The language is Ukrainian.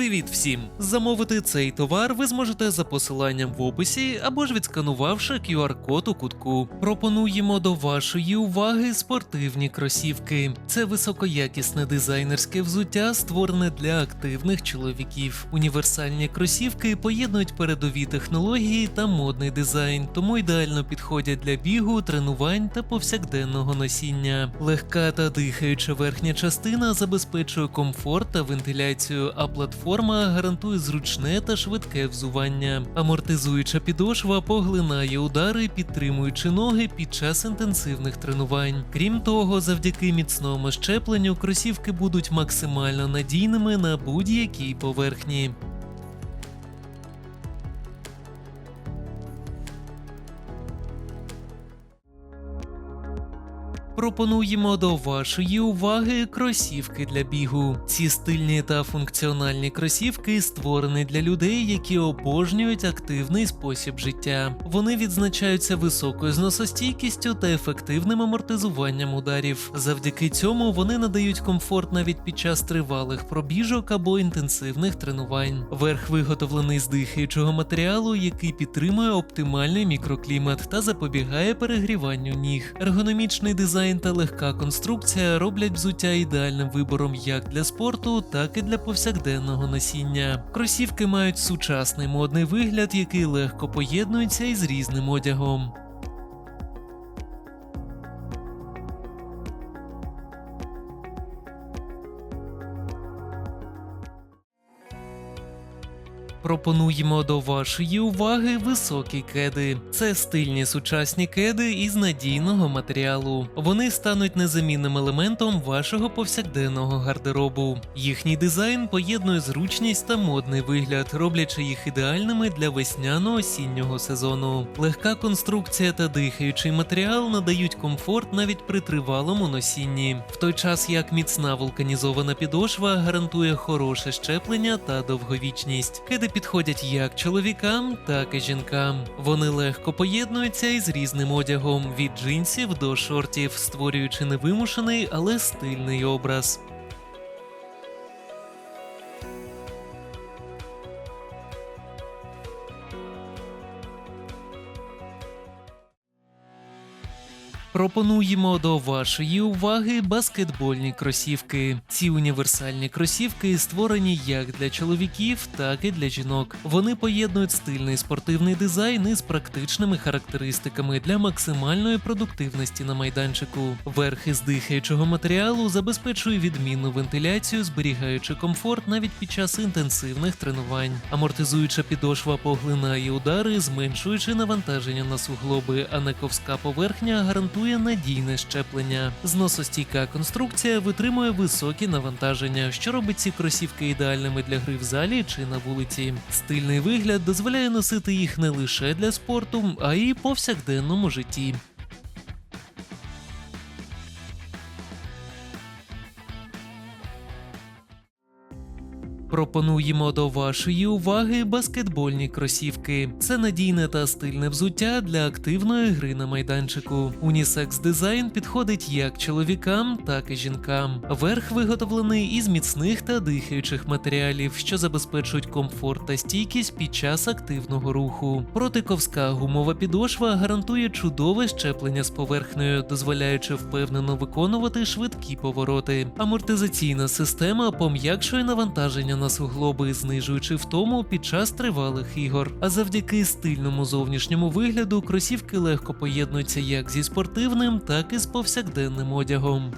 Привіт всім! Замовити цей товар ви зможете за посиланням в описі або ж відсканувавши QR-код у кутку. Пропонуємо до вашої уваги спортивні кросівки. Це високоякісне дизайнерське взуття, створене для активних чоловіків. Універсальні кросівки поєднують передові технології та модний дизайн, тому ідеально підходять для бігу, тренувань та повсякденного носіння. Легка та дихаюча верхня частина забезпечує комфорт та вентиляцію, а платформа гарантує зручне та швидке взування. Амортизуюча підошва поглинає удари, підтримуючи ноги під час інтенсивних тренувань. Крім того, завдяки міцному щепленню кросівки будуть максимально надійними на будь-якій поверхні. Пропонуємо до вашої уваги кросівки для бігу. Ці стильні та функціональні кросівки створені для людей, які обожнюють активний спосіб життя. Вони відзначаються високою зносостійкістю та ефективним амортизуванням ударів. Завдяки цьому вони надають комфорт навіть під час тривалих пробіжок або інтенсивних тренувань. Верх виготовлений з дихаючого матеріалу, який підтримує оптимальний мікроклімат та запобігає перегріванню ніг. Ергономічний дизайн та легка конструкція роблять взуття ідеальним вибором як для спорту, так і для повсякденного носіння. Кросівки мають сучасний модний вигляд, який легко поєднується із різним одягом. Пропонуємо до вашої уваги високі кеди. Це стильні сучасні кеди із надійного матеріалу. Вони стануть незамінним елементом вашого повсякденного гардеробу. Їхній дизайн поєднує зручність та модний вигляд, роблячи їх ідеальними для весняно-осіннього сезону. Легка конструкція та дихаючий матеріал надають комфорт навіть при тривалому носінні, в той час як міцна вулканізована підошва гарантує хороше щеплення та довговічність. Кеди підходять як чоловікам, так і жінкам. Вони легко поєднуються із різним одягом від джинсів до шортів, створюючи невимушений, але стильний образ. Пропонуємо до вашої уваги баскетбольні кросівки. Ці універсальні кросівки створені як для чоловіків, так і для жінок. Вони поєднують стильний спортивний дизайн із практичними характеристиками для максимальної продуктивності на майданчику. Верх із дихаючого матеріалу забезпечує відмінну вентиляцію, зберігаючи комфорт навіть під час інтенсивних тренувань. Амортизуюча підошва поглинає удари, зменшуючи навантаження на суглоби, а нековська поверхня гарантує надійне щеплення. Зносостійка конструкція витримує високі навантаження, що робить ці кросівки ідеальними для гри в залі чи на вулиці. Стильний вигляд дозволяє носити їх не лише для спорту, а й повсякденному житті. Пропонуємо до вашої уваги баскетбольні кросівки. Це надійне та стильне взуття для активної гри на майданчику. Унісекс дизайн підходить як чоловікам, так і жінкам. Верх виготовлений із міцних та дихаючих матеріалів, що забезпечують комфорт та стійкість під час активного руху. Протиковська гумова підошва гарантує чудове щеплення з поверхнею, дозволяючи впевнено виконувати швидкі повороти. Амортизаційна система пом'якшує навантаження на суглоби, знижуючи втому під час тривалих ігор. А завдяки стильному зовнішньому вигляду кросівки легко поєднуються як зі спортивним, так і з повсякденним одягом.